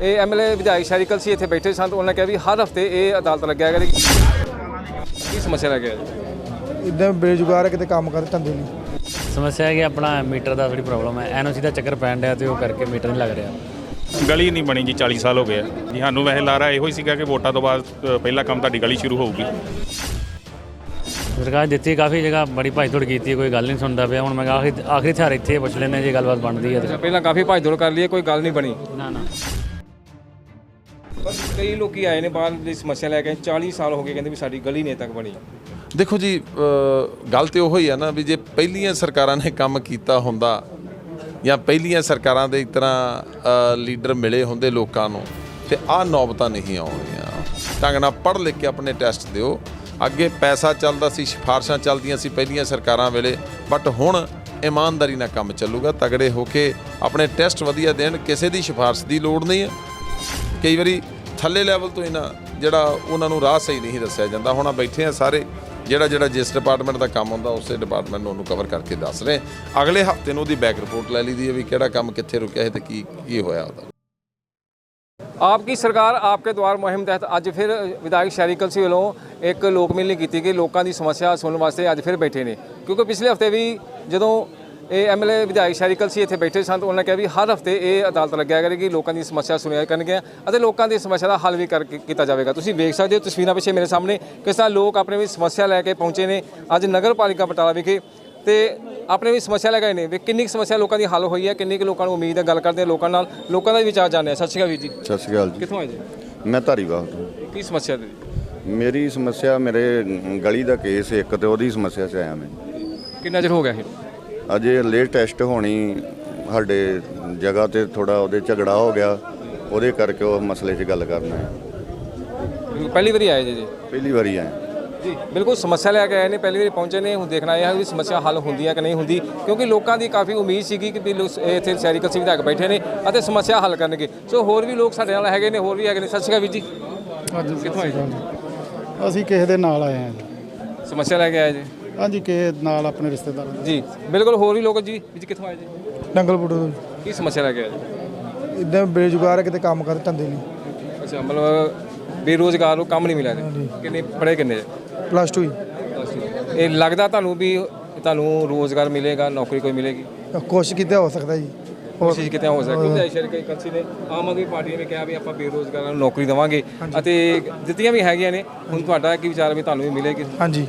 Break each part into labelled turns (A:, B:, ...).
A: ਇਹ ਐਮਐਲਏ ਵਿਧਾਇਕ ਸ਼ਹਿਰੀ ਕਲਸੀ ਇੱਥੇ ਬੈਠੇ ਸਨ ਤਾਂ ਉਹਨਾਂ ਨੇ ਕਿਹਾ ਵੀ ਹਰ ਹਫ਼ਤੇ ਇਹ ਅਦਾਲਤ ਲੱਗਿਆ ਕਰੇਗੀ ਕੀ ਸਮੱਸਿਆ ਲੈ ਕੇ ਆਏ ਜੀ?
B: ਇਦਾਂ ਬੇਰੁਜ਼ਗਾਰ ਹੈ ਕਿਤੇ ਕੰਮ ਕਰਦੇ ਧੰਦੇ ਨਹੀਂ।
C: ਸਮੱਸਿਆ ਹੈ ਕਿ ਆਪਣਾ ਮੀਟਰ ਦਾ ਥੋੜੀ ਪ੍ਰੋਬਲਮ ਹੈ ਐਨਓਸੀ ਦਾ ਚੱਕਰ ਪੈਣ ਡਿਆ ਤੇ ਉਹ ਕਰਕੇ ਮੀਟਰ ਨਹੀਂ ਲੱਗ ਰਿਹਾ।
D: ਗਲੀ ਨਹੀਂ ਬਣੀ ਜੀ 40 ਸਾਲ ਹੋ ਗਏ ਆ। ਜੀ ਸਾਨੂੰ ਵੈਸੇ ਲਾਰਾ ਇਹੋ ਹੀ ਸੀਗਾ ਕਿ ਵੋਟਾਂ ਤੋਂ ਬਾਅਦ ਪਹਿਲਾ ਕੰਮ ਤੁਹਾਡੀ ਗਲੀ ਸ਼ੁਰੂ ਹੋਊਗੀ।
C: ਸਰਕਾਰ ਦਿੱਤੀ ਕਾਫੀ ਜਗ੍ਹਾ ਬੜੀ ਭਾਈ ਤੋੜ ਕੀਤੀ ਹੈ, ਕੋਈ ਗੱਲ ਨਹੀਂ ਸੁਣਦਾ ਪਿਆ। ਹੁਣ ਮੈਂ ਆਖਰੀ ਆਖਰੀ ਥਾਰ ਇੱਥੇ ਪੁੱਛ ਲੈਂਦੇ ਜੇ ਗੱਲਬਾਤ ਬਣਦੀ ਹੈ
A: ਪਹਿਲਾਂ ਕਾਫੀ ਭੱਜ ਦੌੜ ਕਰ ਲਈ ਕੋਈ ਗੱਲ ਨਹੀਂ ਬਣੀ।
C: ਨਾ ਨਾ।
A: ਪਰ ਕਈ ਲੋਕੀ ਆਏ ਨੇ ਬਾਹਰ ਦੀ ਸਮੱਸਿਆ ਲੈ ਕੇ 40 ਸਾਲ ਹੋ ਗਏ ਕਹਿੰਦੇ ਵੀ ਸਾਡੀ ਗਲੀ ਨੇ ਤੱਕ ਬਣੀ।
E: ਦੇਖੋ ਜੀ ਅ, ਗੱਲ ਤੇ ਹੀ ਆ ਨਾ ਵੀ ਜੇ ਪਹਿਲੀਆਂ ਸਰਕਾਰਾਂ ਨੇ ਕੰਮ ਕੀਤਾ ਹੁੰਦਾ ਜਾਂ ਪਹਿਲੀਆਂ ਸਰਕਾਰਾਂ ਦੇ ਇਸ ਤਰ੍ਹਾਂ ਅ, ਲੀਡਰ ਮਿਲੇ ਹੁੰਦੇ ਲੋਕਾਂ ਨੂੰ ਤੇ ਆਹ ਨੌਬਤਾਂ ਨਹੀਂ ਆਉਣੀਆਂ। ਢੰਗ ਨਾਲ ਪੜ੍ਹ ਲਿਖ ਕੇ ਆਪਣੇ ਟੈਸਟ ਦਿਓ। ਅੱਗੇ ਪੈਸਾ ਚੱਲਦਾ ਸੀ ਸਿਫਾਰਸ਼ਾਂ ਚੱਲਦੀਆਂ ਸੀ ਪਹਿਲੀਆਂ ਸਰਕਾਰਾਂ ਵੇਲੇ ਬਟ ਹੁਣ ਇਮਾਨਦਾਰੀ ਨਾਲ ਕੰਮ ਚੱਲੂਗਾ ਤਗੜੇ ਹੋ ਕੇ ਆਪਣੇ ਟੈਸਟ ਵਧੀਆ ਦੇਣ ਕਿਸੇ ਦੀ ਸਿਫਾਰਸ਼ ਦੀ ਲੋੜ ਨਹੀਂ ਹੈ। ਕਈ ਵਾਰੀ ਥੱਲੇ ਲੈਵਲ ਤੋਂ ਹੀ ਨਾ ਜਿਹੜਾ ਉਹਨਾਂ ਨੂੰ ਰਾਹ ਸਹੀ ਨਹੀਂ ਦੱਸਿਆ ਜਾਂਦਾ। ਹੁਣ ਆ ਬੈਠੇ ਆ ਸਾਰੇ, ਜਿਹੜਾ ਜਿਹੜਾ ਜਿਸ ਡਿਪਾਰਟਮੈਂਟ ਦਾ ਕੰਮ ਹੁੰਦਾ, ਉਸੇ ਡਿਪਾਰਟਮੈਂਟ ਨੂੰ ਉਹਨੂੰ ਕਵਰ ਕਰਕੇ ਦੱਸ ਰਹੇ ਅਗਲੇ ਹਫ਼ਤੇ ਨੂੰ ਉਹਦੀ ਬੈਕ ਰਿਪੋਰਟ ਲੈ ਲਈ ਦੀ ਹੈ ਵੀ ਕਿਹੜਾ ਕੰਮ ਕਿੱਥੇ ਰੁਕਿਆ ਹੈ ਤੇ ਕੀ ਕੀ ਹੋਇਆ ਉਹਦਾ।
A: ਆਪਕੀ ਸਰਕਾਰ ਆਪਕੇ ਦੁਆਰ ਮੁਹਿੰਮ ਤਹਿਤ ਅੱਜ ਫਿਰ ਵਿਧਾਇਕ ਸ਼ੈਰੀ ਕਲਸੀ ਵੱਲੋਂ ਇੱਕ ਲੋਕ ਮਿਲਣੀ ਕੀਤੀ ਗਈ। ਲੋਕਾਂ ਦੀ ਸਮੱਸਿਆ ਸੁਣਨ ਵਾਸਤੇ ਅੱਜ ਫਿਰ ਬੈਠੇ ਨੇ। ਕਿਉਂਕਿ ਪਿਛਲੇ ਹਫ਼ਤੇ ਵੀ ਜਦੋਂ ਇਹ ਐਮਐਲਏ ਵਿਧਾਇਕ ਸ਼ਹਿਰੀ ਕਲਸੀ ਇੱਥੇ ਬੈਠੇ ਸਨ ਉਹਨਾਂ ਨੇ ਕਿਹਾ ਵੀ ਹਰ ਹਫ਼ਤੇ ਇਹ ਅਦਾਲਤ ਲੱਗਿਆ ਕਰੇਗੀ ਲੋਕਾਂ ਦੀ ਸਮੱਸਿਆ ਸੁਣਿਆ ਕਰਨਗੇ ਅਤੇ ਲੋਕਾਂ ਦੀ ਸਮੱਸਿਆ ਦਾ ਹੱਲ ਵੀ ਕਰ ਕੀਤਾ ਜਾਵੇਗਾ। ਤੁਸੀਂ ਵੇਖ ਸਕਦੇ ਹੋ ਤਸਵੀਰਾਂ ਪਿੱਛੇ ਮੇਰੇ ਸਾਹਮਣੇ ਕਿਸ ਤਰ੍ਹਾਂ ਲੋਕ ਆਪਣੇ ਵੀ ਸਮੱਸਿਆ ਲੈ ਕੇ ਪਹੁੰਚੇ ਨੇ। ਅੱਜ ਨਗਰ ਪਾਲਿਕਾ ਬਟਾਲਾ ਵਿਖੇ ਤੇ ਆਪਣੇ ਵੀ ਸਮੱਸਿਆ ਲੈ ਕੇ ਆਏ ਨੇ। ਵੀ ਕਿੰਨੀ ਸਮੱਸਿਆ ਲੋਕਾਂ ਦੀ ਹੱਲ ਹੋਈ ਹੈ ਕਿੰਨੀ ਕੁ ਲੋਕਾਂ ਨੂੰ ਉਮੀਦ ਹੈ ਗੱਲ ਕਰਦੇ ਹਾਂ ਲੋਕਾਂ ਨਾਲ ਲੋਕਾਂ ਦਾ ਵੀ ਵਿਚਾਰ ਜਾਣਦੇ ਹਾਂ। ਸਤਿ ਸ਼੍ਰੀ ਅਕਾਲ ਵੀਰ ਜੀ।
F: ਸਤਿ ਸ਼੍ਰੀ ਅਕਾਲ ਜੀ।
A: ਕਿੱਥੋਂ ਆਏ ਜੀ?
F: ਮੈਂ ਧਾਰੀਵਾਲ ਤੋਂ।
A: ਕੀ ਸਮੱਸਿਆ ਦੀ?
F: ਮੇਰੀ ਸਮੱਸਿਆ ਮੇਰੇ ਗਲੀ ਦਾ ਕੇਸ ਇੱਕ ਤੇ ਉਹਦੀ ਸਮੱਸਿਆ 'ਚ ਆਇਆ ਮੈਂ।
A: ਕਿੰਨਾ ਚਿਰ ਹੋ ਗਿਆ ਇਹ?
F: ਅਜੇ ਲੇਟ ਟੈਸਟ ਹੋਣੀ ਸਾਡੇ ਜਗ੍ਹਾ ਤੇ ਥੋੜਾ ਉਹਦੇ ਝਗੜਾ ਹੋ ਗਿਆ ਉਹਦੇ ਕਰਕੇ ਉਹ ਮਸਲੇ 'ਚ ਗੱਲ ਕਰਨਾ ਹੈ
A: ਪਹਿਲੀ ਵਾਰੀ ਆਏ ਜੀ ਜੀ?
F: ਪਹਿਲੀ ਵਾਰੀ ਆਇਆ
A: ਜੀ ਬਿਲਕੁਲ ਸਮੱਸਿਆ ਲੈ ਕੇ ਆਏ ਨੇ ਪਹਿਲੀ ਵਾਰੀ ਪਹੁੰਚੇ ਨੇ ਹੁਣ ਦੇਖਣਾ ਇਹ ਹੈ ਵੀ ਸਮੱਸਿਆ ਹੱਲ ਹੁੰਦੀ ਹੈ ਕਿ ਨਹੀਂ ਹੁੰਦੀ ਕਿਉਂਕਿ ਲੋਕਾਂ ਦੀ ਕਾਫੀ ਉਮੀਦ ਸੀਗੀ ਕਿ ਵੀ ਲੋਕ ਇਹ ਇੱਥੇ ਸ਼ਹਿਰੀ ਕਲਸੀ ਵਿਧਾਇਕ ਬੈਠੇ ਨੇ ਅਤੇ ਸਮੱਸਿਆ ਹੱਲ ਕਰਨਗੇ। ਸੋ ਹੋਰ ਵੀ ਲੋਕ ਸਾਡੇ ਨਾਲ ਹੈਗੇ ਨੇ ਹੋਰ ਵੀ ਹੈਗੇ ਨੇ। ਸਤਿ ਸ਼੍ਰੀ ਅਕਾਲ ਵੀਰ ਜੀ। ਕਿੱਥੋਂ ਆਏ? ਜੀ।
B: ਅਸੀਂ ਕਿਸੇ ਦੇ ਨਾਲ ਆਏ ਹਾਂ ਜੀ।
A: ਸਮੱਸਿਆ ਲੈ ਕੇ ਆਏ ਜੀ।
B: ਹਾਂਜੀ ਕਿਸੇ ਨਾਲ ਆਪਣੇ ਰਿਸ਼ਤੇਦਾਰਾਂ ਦੇ।
A: ਜੀ ਬਿਲਕੁਲ ਹੋਰ ਵੀ ਲੋਕ ਜੀ ਜੀ ਕਿੱਥੋਂ ਆਏ ਜੀ?
B: ਡੰਗਲਪੁਰ ਤੋਂ।
A: ਕੀ ਸਮੱਸਿਆ ਲੈ ਕੇ ਆਏ ਜੀ?
B: ਇਦਾਂ ਬੇਰੁਜ਼ਗਾਰ ਹੈ ਕਿਤੇ ਕੰਮ ਕਰਦੇ ਧੰਦੇ ਨਹੀਂ।
A: ਅੱਛਾ ਮਤਲਬ ਬੇਰੋਜ਼ਗਾਰ ਨੂੰ ਕੰਮ ਨਹੀਂ ਮਿਲਿਆ ਜੀ। ਕਿੰਨੇ ਪੜ੍ਹੇ ਕਿੰਨੇ
B: ਪਲੱਸ 2 ਹੀ।
A: ਇਹ ਲੱਗਦਾ ਤੁਹਾਨੂੰ ਵੀ ਤੁਹਾਨੂੰ ਰੋਜ਼ਗਾਰ ਮਿਲੇਗਾ ਨੌਕਰੀ ਕੋਈ ਮਿਲੇਗੀ?
B: ਕੋਸ਼ਿਸ਼ ਕੀਤੀ ਹੋ ਸਕਦਾ ਜੀ।
A: ਕੋਸ਼ਿਸ਼ ਕਿਤੇ ਹੋ ਸਕਦੀ। ਹੈ ਕਈ ਕੰਸੀ ਨੇ ਆਮ ਆਦਮੀ ਪਾਰਟੀ ਨੇ ਕਿਹਾ ਵੀ ਆਪਾਂ ਬੇਰੋਜ਼ਗਾਰਾਂ ਨੂੰ ਨੌਕਰੀ ਦੇਵਾਂਗੇ। ਅਤੇ ਦਿੱਤੀਆਂ ਵੀ ਹੈਗੀਆਂ ਨੇ ਹੁਣ ਤੁਹਾਡਾ ਕੀ ਵਿਚਾਰ ਵੀ ਤੁਹਾਨੂੰ ਵੀ ਮਿਲੇਗੀ?
B: ਹਾਂਜੀ।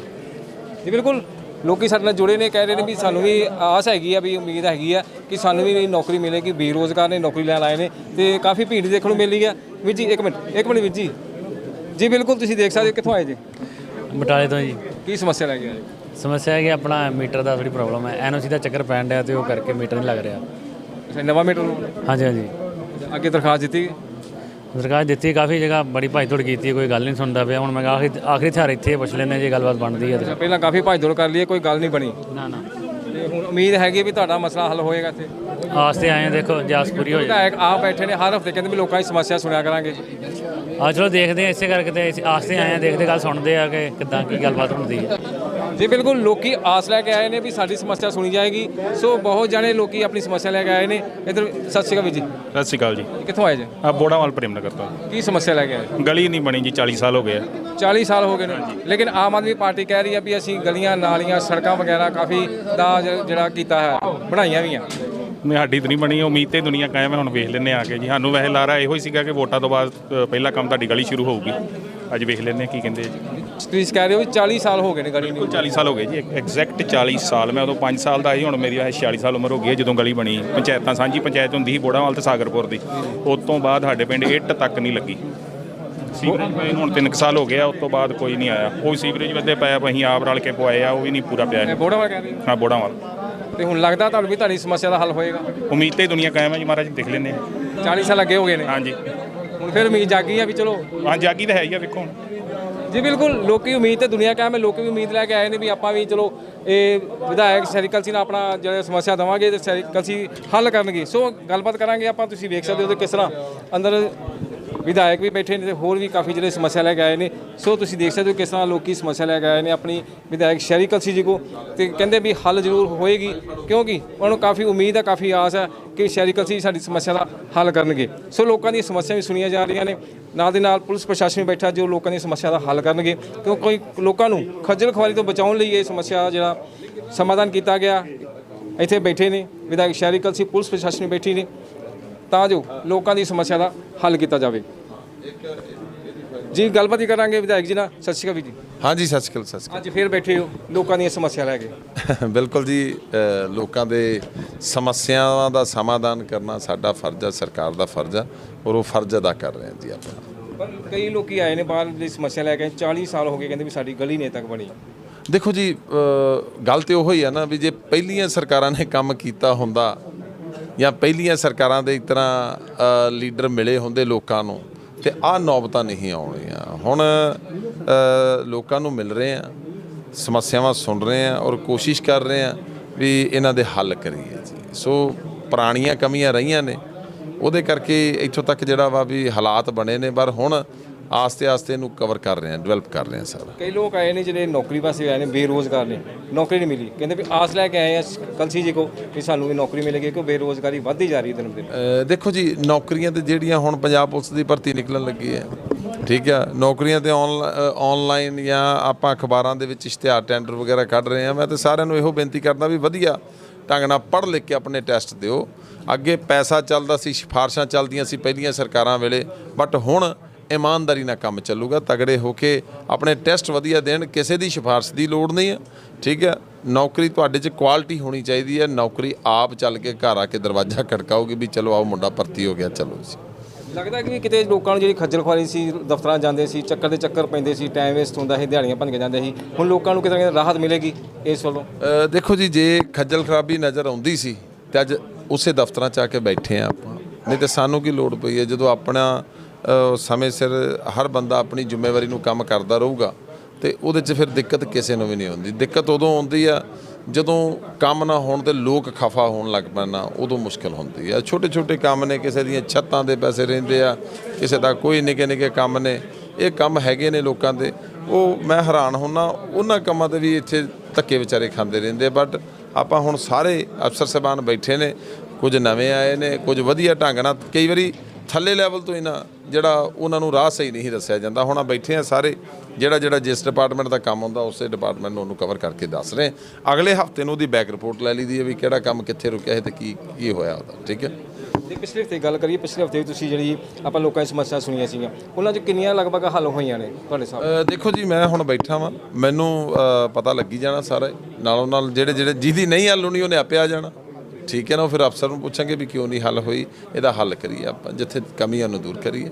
A: ਜੀ ਬਿਲਕੁਲ। ਲੋਕੀ ਸਾਡੇ ਨਾਲ ਜੁੜੇ ਨੇ ਕਹਿ ਰਹੇ ਨੇ ਵੀ ਸਾਨੂੰ ਵੀ ਆਸ ਹੈਗੀ ਆ ਵੀ ਉਮੀਦ ਹੈਗੀ ਆ ਕਿ ਸਾਨੂੰ ਵੀ ਨੌਕਰੀ ਮਿਲੇਗੀ ਬੇਰੋਜ਼ਗਾਰ ਨੇ ਨੌਕਰੀ ਲੈਣ ਆਏ ਨੇ ਤੇ ਕਾਫੀ ਭੀੜ ਦੇਖਣ ਨੂੰ ਮਿਲੀ ਆ। ਵੀਰ ਜੀ ਇੱਕ ਮਿੰਟ ਇੱਕ ਮਿੰਟ ਵੀਰ ਜੀ। ਜੀ ਬਿਲਕੁਲ ਤੁਸੀਂ ਦੇਖ ਸਕਦੇ ਹੋ ਕਿੱਥੋਂ ਆਏ ਜੀ?
C: ਬਟਾਲੇ ਤੋਂ ਜੀ।
A: ਕੀ ਸਮੱਸਿਆ ਲੈ ਕੇ ਆਏ?
C: ਸਮੱਸਿਆ ਹੈ ਕਿ ਆਪਣਾ ਮੀਟਰ ਦਾ ਥੋੜੀ ਪ੍ਰੋਬਲਮ ਹੈ। ਐਨਓਸੀ ਦਾ ਚੱਕਰ ਪੈਣ ਡਿਆ ਤੇ ਉਹ ਕਰਕੇ ਮੀਟਰ ਨਹੀਂ ਲੱਗ ਰਿਹਾ।
A: ਅੱਛਾ ਨਵਾਂ ਮੀਟਰ।
C: ਹਾਂਜੀ ਹਾਂਜੀ।
A: ਅੱਗੇ ਦਰਖਾਸਤ ਦਿੱਤੀ
C: ਸਰਕਾਰ ਦਿੱਤੀ ਕਾਫੀ ਜਗ੍ਹਾ ਬੜੀ ਭਾਈ ਤੋੜ ਕੀਤੀ ਕੋਈ ਗੱਲ ਨਹੀਂ ਸੁਣਦਾ ਪਿਆ। ਹੁਣ ਮੈਂ ਕਿਹਾ ਆਖਰੀ ਆਖਰੀ ਥਾਰ ਇੱਥੇ ਪੁੱਛ ਲੈਂਦੇ ਜੇ ਗੱਲਬਾਤ ਬਣਦੀ ਹੈ ਤੇ।
A: ਪਹਿਲਾਂ ਕਾਫੀ ਭੱਜ ਦੌੜ ਕਰ ਲਈ ਕੋਈ ਗੱਲ ਨਹੀਂ ਬਣੀ।
C: ਨਾ ਨਾ।
A: ਤੇ ਹੁਣ ਉਮੀਦ ਹੈਗੀ ਵੀ ਤੁਹਾਡਾ ਮਸਲਾ ਹੱਲ ਹੋਏਗਾ ਇੱਥੇ।
C: ਆਸ ਤੇ ਆਏ ਹਾਂ, ਦੇਖੋ ਜਾਸ ਪੂਰੀ ਹੋ ਜਾਏ।
A: ਵਿਧਾਇਕ ਆ ਬੈਠੇ ਨੇ ਹਰ ਹਫ਼ਤੇ ਕਹਿੰਦੇ ਵੀ ਲੋਕਾਂ ਦੀ ਸਮੱਸਿਆ ਸੁਣਿਆ ਕਰਾਂਗੇ
C: ਆ ਚਲੋ ਦੇਖਦੇ ਹਾਂ ਇਸੇ ਕਰਕੇ ਤੇ ਅਸੀਂ ਆਸ ਤੇ ਆਏ ਹਾਂ ਦੇਖਦੇ ਗੱਲ ਸੁਣਦੇ ਆ ਕਿ ਕਿੱਦਾਂ ਕੀ ਗੱਲਬਾਤ ਹੁੰਦੀ ਹੈ।
A: ਜੀ ਬਿਲਕੁਲ ਲੋਕੀ ਆਸ ਲੈ ਕੇ ਆਏ ਨੇ ਵੀ ਸਾਡੀ ਸਮੱਸਿਆ ਸੁਣੀ ਜਾਏਗੀ। ਸੋ ਬਹੁਤ ਜਾਣੇ ਲੋਕੀ ਆਪਣੀ ਸਮੱਸਿਆ ਲੈ ਕੇ ਆਏ ਨੇ। ਇਧਰ ਸਤਿ ਸ਼੍ਰੀ ਅਕਾਲ ਵੀਰ ਜੀ।
D: ਸਤਿ ਸ਼੍ਰੀ ਅਕਾਲ ਜੀ।
A: ਕਿੱਥੋਂ ਆਏ ਜੀ?
D: ਆ ਬੋੜਾਵਾਲ ਪ੍ਰੇਮ ਨਗਰ ਤੋਂ।
A: ਕੀ ਸਮੱਸਿਆ ਲੈ ਕੇ ਆਏ?
D: ਗਲੀ ਨਹੀਂ ਬਣੀ ਜੀ 40 ਸਾਲ ਹੋ ਗਏ ਆ।
A: 40 ਸਾਲ ਹੋ ਗਏ ਨੇ। ਲੇਕਿਨ ਆਮ ਆਦਮੀ ਪਾਰਟੀ ਕਹਿ ਰਹੀ ਹੈ ਵੀ ਅਸੀਂ ਗਲੀਆਂ ਨਾਲੀਆਂ ਸੜਕਾਂ ਵਗੈਰਾ ਕਾਫੀ ਦਾ ਜਿਹੜਾ ਕੀਤਾ ਹੈ ਬਣਾਈਆਂ ਵੀ ਆ।
D: ਸਾਡੀ ਤਾਂ ਨਹੀਂ ਬਣੀ ਉਮੀਦ ਤੇ ਦੁਨੀਆ ਕਾਇਮ ਹੈ ਹੁਣ ਵੇਖ ਲੈਂਦੇ ਆ ਕੇ ਜੀ। ਸਾਨੂੰ ਵੈਸੇ ਲਾਰਾ ਇਹੋ ਹੀ ਸੀਗਾ ਕਿ ਵੋਟਾਂ ਤੋਂ ਬਾਅਦ ਪਹਿਲਾ ਕੰਮ ਤੁਹਾਡੀ ਗਲੀ ਸ਼ੁਰੂ ਹੋਊਗੀ। ਅੱਜ ਵੇਖ ਲੈਂਦੇ ਆ ਕੀ ਕਹਿੰਦੇ ਆ ਜੀ।
A: ਤੁਸੀਂ ਕਹਿ ਰਹੇ ਹੋ ਵੀ 40 ਸਾਲ ਹੋ ਗਏ ਨੇ ਗਲੀ ਨੂੰ।
D: ਬਿਲਕੁਲ 40 ਸਾਲ ਹੋ ਗਏ ਜੀ ਐਗਜ਼ੈਕਟ 40 ਸਾਲ। ਮੈਂ ਉਦੋਂ 5 ਸਾਲ ਦਾ ਸੀ ਹੁਣ ਮੇਰੀ ਇਹ 46 ਸਾਲ ਉਮਰ ਹੋ ਗਈ ਹੈ ਜਦੋਂ ਗਲੀ ਬਣੀ। ਪੰਚਾਇਤਾਂ ਸਾਂਝੀ ਪੰਚਾਇਤ ਹੁੰਦੀ ਸੀ ਬੋੜਾਵਾਲ ਤੇ ਸਾਗਰਪੁਰ ਦੀ। ਉਸ ਤੋਂ ਬਾਅਦ ਸਾਡੇ ਪਿੰਡ ਇੱਟ ਤੱਕ ਨਹੀਂ ਲੱਗੀ। ਸੀਵਰੇਜ ਹੁਣ 3 ਸਾਲ ਹੋ ਗਏ ਆ ਉਸ ਤੋਂ ਬਾਅਦ ਕੋਈ ਨਹੀਂ ਆਇਆ। ਕੋਈ ਸੀਵਰੇਜ ਵੱਧੇ ਪਿਆ ਅਸੀਂ ਆਪ ਰਲ ਕੇ ਪਵਾਏ ਆ ਉਹ ਵੀ ਨਹੀਂ ਪੂਰਾ ਪਿਆ
A: ਇਹ ਬੋੜਾ ਵਾ ਕਹਿ ਰਹੇ ਹੋ।
D: ਹਾਂ ਬੋੜਾਵਾਲ।
A: ਤੇ ਹੁਣ ਲੱਗਦਾ ਤੁਹਾਨੂੰ ਵੀ ਤੁਹਾਡੀ ਸਮੱਸਿਆ ਦਾ ਹੱਲ ਹੋਏਗਾ?
D: ਉਮੀਦ ਤੇ ਦੁਨੀਆ ਕਾਇਮ ਹੈ ਜੀ ਮਹਾਰਾਜ ਦੇਖ ਲੈਂਦੇ ਆ।
A: 40 ਸਾਲ ਅੱਗੇ ਹੋ ਗਏ ਨੇ।
D: ਹਾਂਜੀ।
A: ਹੁਣ ਫਿਰ ਉਮੀਦ ਜਾਗੀ ਆ ਵੀ ਚਲੋ।
D: ਹਾਂ ਜਾਗੀ ਤਾਂ ਹੈ ਹੀ ਆ ਵੇਖੋ ਹੁਣ।
A: ਜੀ, ਬਿਲਕੁਲ। ਲੋਕੀ ਉਮੀਦ ਤੇ ਦੁਨੀਆ ਕਾਇਮ ਹੈ। ਲੋਕੀ ਵੀ ਉਮੀਦ ਲੈ ਕੇ ਆਏ ਨੇ ਵੀ ਆਪਾਂ ਵੀ ਚਲੋ, ਇਹ ਵਿਧਾਇਕ ਸੈਰੀਕਲ ਸੀ ਨਾਲ ਆਪਣਾ ਜਿਹੜਾ ਸਮੱਸਿਆ ਦਵਾਂਗੇ ਤੇ ਸੈਰੀਕਲ ਸੀ ਹੱਲ ਕਰਨਗੇ। ਸੋ ਗੱਲਬਾਤ ਕਰਾਂਗੇ ਆਪਾਂ, ਤੁਸੀਂ ਵੇਖ ਸਕਦੇ ਹੋ ਕਿ ਕਿਸ ਤਰ੍ਹਾਂ ਅੰਦਰ ਵਿਧਾਇਕ ਵੀ ਬੈਠੇ ਨੇ ਤੇ ਹੋਰ ਵੀ ਕਾਫੀ ਜਿਹੜੇ ਸਮੱਸਿਆ ਲੈ ਕੇ ਆਏ ਨੇ। ਸੋ ਤੁਸੀਂ ਦੇਖ ਸਕਦੇ ਹੋ ਕਿਸ ਤਰ੍ਹਾਂ ਲੋਕੀ ਸਮੱਸਿਆ ਲੈ ਕੇ ਆਏ ਨੇ ਆਪਣੀ ਵਿਧਾਇਕ ਸ਼ਹਿਰੀ ਕਲਸੀ ਜੀ ਕੋ। ਤੇ ਕਹਿੰਦੇ ਵੀ ਹੱਲ ਜ਼ਰੂਰ ਹੋਏਗੀ, ਕਿਉਂਕਿ ਉਹਨਾਂ ਨੂੰ ਕਾਫੀ ਉਮੀਦ ਹੈ ਕਾਫੀ ਆਸ ਹੈ ਕਿ ਸ਼ਹਿਰੀ ਕਲਸੀ ਸਾਡੀ ਸਮੱਸਿਆ ਦਾ ਹੱਲ ਕਰਨਗੇ। ਸੋ ਲੋਕਾਂ ਦੀਆਂ ਸਮੱਸਿਆ ਵੀ ਸੁਣੀਆਂ ਜਾ ਰਹੀਆਂ ਨੇ। ਨਾਲ ਦੇ ਨਾਲ ਪੁਲਿਸ ਪ੍ਰਸ਼ਾਸਨ ਵੀ ਬੈਠਾ ਜੋ ਲੋਕਾਂ ਦੀ ਸਮੱਸਿਆ ਦਾ ਹੱਲ ਕਰਨਗੇ। ਕਿਉਂਕਿ ਕੋਈ ਲੋਕਾਂ ਨੂੰ ਖੱਜਲ ਖੁਆਰੀ ਤੋਂ ਬਚਾਉਣ ਲਈ ਇਹ ਸਮੱਸਿਆ ਦਾ ਜਿਹੜਾ ਸਮਾਧਾਨ ਕੀਤਾ ਗਿਆ, ਇੱਥੇ ਬੈਠੇ ਨੇ। ਵਿਧਾਇਕ ਸ਼ਹਿਰੀ ਕਲਸੀ ਪੁਲਿਸ ਪ੍ਰਸ਼ਾਸਨ ਵੀ ਬੈਠੀ ਨੇ। ਤਾਂ ਜੋ ਲੋਕਾਂ ਦੀ ਸਮੱਸਿਆ ਦਾ ਹੱਲ ਕੀਤਾ ਜਾਵੇ। ਜੀ ਗੱਲਬਾਤ ਹੀ ਕਰਾਂਗੇ ਵਿਧਾਇਕ ਜੀ ਨਾਲ। ਸਤਿ ਸ਼੍ਰੀ ਅਕਾਲ ਜੀ।
E: ਹਾਂਜੀ ਸਤਿ ਸ਼੍ਰੀ ਅਕਾਲ ਸਤਿ ਸ਼੍ਰੀ
A: ਅੱਜ ਫੇਰ ਬੈਠੇ ਹੋ ਲੋਕਾਂ ਦੀਆਂ ਸਮੱਸਿਆ ਲੈ ਕੇ।
E: ਅਕਾਲ ਬਿਲਕੁਲ ਜੀ ਅ, ਲੋਕਾਂ ਦੇ ਸਮੱਸਿਆਵਾਂ ਦਾ ਸਮਾਧਾਨ ਕਰਨਾ ਸਾਡਾ ਫਰਜ਼ ਆ ਸਰਕਾਰ ਦਾ ਫਰਜ਼ ਆ ਔਰ ਉਹ ਫਰਜ਼ ਅਦਾ ਕਰ ਰਹੇ ਹਾਂ ਜੀ ਆਪਾਂ
A: ਪਰ ਕਈ ਲੋਕੀ ਆਏ ਨੇ ਬਾਹਰ ਦੀ ਸਮੱਸਿਆ ਲੈ ਕੇ 40 ਸਾਲ ਹੋ ਗਏ ਕਹਿੰਦੇ ਵੀ ਸਾਡੀ ਗਲੀ ਨਹੀਂ ਤੱਕ ਬਣੀ।
E: ਦੇਖੋ ਜੀ ਅ, ਗੱਲ ਤੇ ਉਹ ਹੀ ਆ ਨਾ ਵੀ ਜੇ ਪਹਿਲੀਆਂ ਸਰਕਾਰਾਂ ਨੇ ਕੰਮ ਕੀਤਾ ਹੁੰਦਾ ਜਾਂ ਪਹਿਲੀਆਂ ਸਰਕਾਰਾਂ ਦੇ ਇਸ ਤਰ੍ਹਾਂ ਅ, ਲੀਡਰ ਮਿਲੇ ਹੁੰਦੇ ਲੋਕਾਂ ਨੂੰ ਤੇ ਆਹ ਨੌਬਤਾਂ ਨਹੀਂ ਆਉਣੀਆਂ। ਹੁਣ ਲੋਕਾਂ ਨੂੰ ਮਿਲ ਰਹੇ ਆ, ਸਮੱਸਿਆਵਾਂ ਸੁਣ ਰਹੇ ਆ ਔਰ ਕੋਸ਼ਿਸ਼ ਕਰ ਰਹੇ ਆ ਵੀ ਇਹਨਾਂ ਦੇ ਹੱਲ ਕਰੀਏ ਜੀ। ਸੋ ਪੁਰਾਣੀਆਂ ਕਮੀਆਂ ਰਹੀਆਂ ਨੇ, ਉਹਦੇ ਕਰਕੇ ਇੱਥੋਂ ਤੱਕ ਜਿਹੜਾ ਵਾ ਵੀ ਹਾਲਾਤ ਬਣੇ ਨੇ, ਪਰ ਹੁਣ ਆਸਤੇ ਆਸਤੇ ਇਹਨੂੰ ਕਵਰ ਕਰ ਰਹੇ ਆ ਡਿਵੈਲਪ ਕਰ ਰਹੇ ਆ ਸਾਰਾ।
A: ਕਈ ਲੋਕ ਆਏ ਨੇ ਜਿਹੜੇ ਨੌਕਰੀ ਵਾਸਤੇ ਆਏ ਨੇ ਬੇਰੋਜ਼ਗਾਰ ਨੇ ਨੌਕਰੀ ਨਹੀਂ ਮਿਲੀ। ਕਹਿੰਦੇ ਵੀ ਆਸ ਲੈ ਕੇ ਆਏ ਆ ਕਲਸੀ ਜੀ ਕੋ ਵੀ ਸਾਨੂੰ ਵੀ ਨੌਕਰੀ ਮਿਲੇਗੀ ਕਿਉਂ ਬੇਰੋਜ਼ਗਾਰੀ ਵੱਧਦੀ ਜਾ ਰਹੀ ਹੈ ਦਿਨ ਦਿਨ।
E: ਦੇਖੋ ਜੀ ਨੌਕਰੀਆਂ ਤੇ ਜਿਹੜੀਆਂ ਹੁਣ ਪੰਜਾਬ ਪੁਲਿਸ ਦੀ ਭਰਤੀ ਨਿਕਲਣ ਲੱਗੀ ਹੈ ਠੀਕ ਆ ਨੌਕਰੀਆਂ ਤੇ ਆਨਲਾਈਨ ਜਾਂ ਆਪਾਂ ਅਖਬਾਰਾਂ ਦੇ ਵਿੱਚ ਇਸ਼ਤਿਹਾਰ ਟੈਂਡਰ ਵਗੈਰਾ ਕੱਢ ਰਹੇ ਆ ਮੈਂ ਤੇ ਸਾਰਿਆਂ ਨੂੰ ਇਹੋ ਬੇਨਤੀ ਕਰਦਾ ਵੀ ਵਧੀਆ ਢੰਗ ਨਾਲ ਪੜ੍ਹ ਲਿਖ ਕੇ ਆਪਣੇ ਟੈਸਟ ਦਿਓ। ਅੱਗੇ ਪੈਸਾ ਚੱਲਦਾ ਸੀ ਸਿਫਾਰਸ਼ਾਂ ਚੱਲਦੀਆਂ ਸੀ ਪਹਿਲੀਆਂ ਸਰਕਾਰਾਂ ਵੇਲੇ ਬਟ ਹੁਣ ਇਮਾਨਦਾਰੀ ਨਾਲ ਕੰਮ ਚੱਲੂਗਾ ਤਗੜੇ ਹੋ ਕੇ ਆਪਣੇ ਟੈਸਟ ਵਧੀਆ ਦੇਣ ਕਿਸੇ ਦੀ ਸਿਫਾਰਿਸ਼ ਦੀ ਲੋੜ ਨਹੀਂ ਹੈ ਠੀਕ ਹੈ? ਨੌਕਰੀ ਤੁਹਾਡੇ 'ਚ ਕੁਆਲਿਟੀ ਹੋਣੀ ਚਾਹੀਦੀ ਹੈ ਨੌਕਰੀ ਆਪ ਚੱਲ ਕੇ ਘਰ ਆ ਕੇ ਦਰਵਾਜ਼ਾ ਖੜਕਾਓਗੇ ਵੀ ਚਲੋ ਆਓ ਮੁੰਡਾ ਭਰਤੀ ਹੋ ਗਿਆ ਚਲੋ ਜੀ।
A: ਲੱਗਦਾ ਕਿ ਕਿਤੇ ਲੋਕਾਂ ਨੂੰ ਜਿਹੜੀ ਖੱਜਲ ਖੁਆਰੀ ਸੀ ਦਫ਼ਤਰਾਂ ਜਾਂਦੇ ਸੀ ਚੱਕਰ ਦੇ ਚੱਕਰ ਪੈਂਦੇ ਸੀ ਟਾਈਮ ਵੇਸਟ ਹੁੰਦਾ ਸੀ ਦਿਹਾੜੀਆਂ ਭੰਨ ਕੇ ਜਾਂਦੇ ਸੀ ਹੁਣ ਲੋਕਾਂ ਨੂੰ ਕਿਤੇ ਰਾਹਤ ਮਿਲੇਗੀ ਇਸ ਵੱਲੋਂ?
E: ਦੇਖੋ ਜੀ ਜੇ ਖੱਜਲ ਖਰਾਬੀ ਨਜ਼ਰ ਆਉਂਦੀ ਸੀ ਤੇ ਅੱਜ ਉਸੇ ਦਫ਼ਤਰਾਂ 'ਚ ਆ ਕੇ ਬੈਠੇ ਆ ਆਪਾਂ ਨਹੀਂ ਤੇ ਸਾਨੂੰ ਕੀ ਲੋੜ ਪਈ ਹੈ ਜਦੋਂ ਆਪਣਾ ਸਮੇਂ ਸਿਰ ਹਰ ਬੰਦਾ ਆਪਣੀ ਜ਼ਿੰਮੇਵਾਰੀ ਨੂੰ ਕੰਮ ਕਰਦਾ ਰਹੂਗਾ ਤੇ ਉਹਦੇ 'ਚ ਫਿਰ ਦਿੱਕਤ ਕਿਸੇ ਨੂੰ ਵੀ ਨਹੀਂ ਆਉਂਦੀ ਦਿੱਕਤ ਉਦੋਂ ਆਉਂਦੀ ਆ ਜਦੋਂ ਕੰਮ ਨਾ ਹੋਣ ਤੇ ਲੋਕ ਖਫਾ ਹੋਣ ਲੱਗ ਪੈਣਾ, ਉਦੋਂ ਮੁਸ਼ਕਲ ਹੁੰਦੀ ਆ। ਛੋਟੇ ਛੋਟੇ ਕੰਮ ਨੇ, ਕਿਸੇ ਦੀਆਂ ਛੱਤਾਂ ਦੇ ਪੈਸੇ ਰਹਿੰਦੇ ਆ, ਕਿਸੇ ਦਾ ਕੋਈ ਨਿੱਕੇ ਨਿੱਕੇ ਕੰਮ ਨੇ, ਇਹ ਕੰਮ ਹੈਗੇ ਨੇ ਲੋਕਾਂ ਦੇ। ਉਹ ਮੈਂ ਹੈਰਾਨ ਹੁੰਨਾ, ਉਹਨਾਂ ਕੰਮਾਂ ਤੇ ਵੀ ਇੱਥੇ ਧੱਕੇ ਵਿਚਾਰੇ ਖਾਂਦੇ ਰਹਿੰਦੇ ਬਟ ਆਪਾਂ ਹੁਣ ਸਾਰੇ ਅਫਸਰ ਸਾਹਿਬਾਨ ਬੈਠੇ ਨੇ, ਕੁਝ ਨਵੇਂ ਆਏ ਨੇ, ਕੁਝ ਵਧੀਆ ਢੰਗ ਨਾਲ, ਕਈ ਵਾਰੀ ਥੱਲੇ ਲੈਵਲ ਤੋਂ ਹੀ ਨਾ ਜਿਹੜਾ ਉਹਨਾਂ ਨੂੰ ਰਾਹ ਸਹੀ ਨਹੀਂ ਦੱਸਿਆ ਜਾਂਦਾ। ਹੁਣ ਆ ਬੈਠੇ ਆ ਸਾਰੇ ਜਿਹੜਾ ਜਿਹੜਾ ਜਿਸ ਡਿਪਾਰਟਮੈਂਟ ਦਾ ਕੰਮ ਹੁੰਦਾ ਉਸੇ ਡਿਪਾਰਟਮੈਂਟ ਨੂੰ ਉਹਨੂੰ ਕਵਰ ਕਰਕੇ ਦੱਸ ਰਹੇ ਅਗਲੇ ਹਫ਼ਤੇ ਨੂੰ ਉਹਦੀ ਬੈਕ ਰਿਪੋਰਟ ਲੈ ਲਈਦੀ ਹੈ ਵੀ ਕਿਹੜਾ ਕੰਮ ਕਿੱਥੇ ਰੁਕਿਆ ਹੈ ਤੇ ਕੀ ਕੀ ਹੋਇਆ ਉਹਦਾ ਠੀਕ ਹੈ?
A: ਜੇ ਪਿਛਲੇ ਹਫ਼ਤੇ ਗੱਲ ਕਰੀਏ ਪਿਛਲੇ ਹਫ਼ਤੇ ਤੁਸੀਂ ਜਿਹੜੀ ਆਪਾਂ ਲੋਕਾਂ ਦੀ ਸਮੱਸਿਆ ਸੁਣੀਆਂ ਸੀਗੀਆਂ ਉਹਨਾਂ 'ਚ ਕਿੰਨੀਆਂ ਲਗਭਗ ਹੱਲ ਹੋਈਆਂ ਨੇ ਤੁਹਾਡੇ ਸਾਹਮਣੇ
E: ਦੇਖੋ ਜੀ ਮੈਂ ਹੁਣ ਬੈਠਾ ਵਾਂ ਮੈਨੂੰ ਪਤਾ ਲੱਗੀ ਜਾਣਾ ਸਾਰਾ। ਨਾਲੋਂ ਨਾਲ ਜਿਹੜੇ ਜਿਹੜੇ ਜਿਹਦੀ ਨਹੀਂ ਹੱਲ ਹੋਣੀ ਉਹਨੇ ਆਪੇ ਆ ਜਾਣਾ। ਠੀਕ ਹੈ ਨਾ, ਉਹ ਫਿਰ ਅਫਸਰ ਨੂੰ ਪੁੱਛਾਂਗੇ ਵੀ ਕਿਉਂ ਨਹੀਂ ਹੱਲ ਹੋਈ, ਇਹਦਾ ਹੱਲ ਕਰੀਏ ਆਪਾਂ, ਜਿੱਥੇ ਕਮੀਆਂ ਨੂੰ ਦੂਰ ਕਰੀਏ,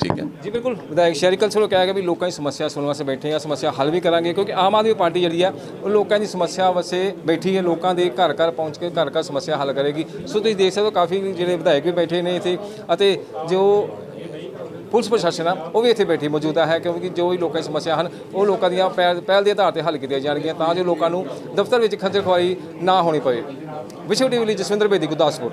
E: ਠੀਕ ਹੈ।
A: ਜੀ, ਬਿਲਕੁਲ। ਵਿਧਾਇਕ ਸ਼ਹਿਰੀ ਕਲਸਲ ਨੂੰ ਕਿਹਾ ਗਿਆ ਵੀ ਲੋਕਾਂ ਦੀ ਸਮੱਸਿਆ ਸੁਣਨ ਵਾਸਤੇ ਬੈਠੇ ਆ, ਸਮੱਸਿਆ ਹੱਲ ਵੀ ਕਰਾਂਗੇ, ਕਿਉਂਕਿ ਆਮ ਆਦਮੀ ਪਾਰਟੀ ਜਿਹੜੀ ਆ, ਉਹ ਲੋਕਾਂ ਦੀ ਸਮੱਸਿਆ ਵਾਸਤੇ ਬੈਠੀ ਹੈ, ਲੋਕਾਂ ਦੇ ਘਰ ਘਰ ਪਹੁੰਚ ਕੇ ਘਰ ਘਰ ਸਮੱਸਿਆ ਹੱਲ ਕਰੇਗੀ। ਸੋ ਤੁਸੀਂ ਦੇਖ ਸਕਦੇ ਹੋ, ਕਾਫੀ ਜਿਹੜੇ ਵਿਧਾਇਕ ਵੀ ਬੈਠੇ ਨੇ ਇੱਥੇ, ਅਤੇ ਜੋ ਪੁਲਿਸ ਪ੍ਰਸ਼ਾਸਨ ਆ, ਉਹ ਵੀ ਇੱਥੇ ਬੈਠੀ ਮੌਜੂਦਾ ਹੈ, ਕਿਉਂਕਿ ਜੋ ਵੀ ਲੋਕਾਂ ਦੀ ਸਮੱਸਿਆ ਹਨ, ਉਹ ਲੋਕਾਂ ਦੀਆਂ ਪਹਿਲ ਪਹਿਲ ਦੇ ਆਧਾਰ ਤੇ ਹੱਲ ਕੀਤੀਆਂ ਜਾਣਗੀਆਂ, ਤਾਂ ਜੋ ਲੋਕਾਂ ਨੂੰ ਦਫ਼ਤਰ ਵਿੱਚ ਖੱਜਲ ਖੁਆਰੀ ਨਾ ਹੋਣੀ ਪਵੇ। ਵਿਸ਼ਵ ਟੀਵੀ ਲਈ ਜਸਵਿੰਦਰ ਬੇਦੀ ਗੁਰਦਾਸਪੁਰ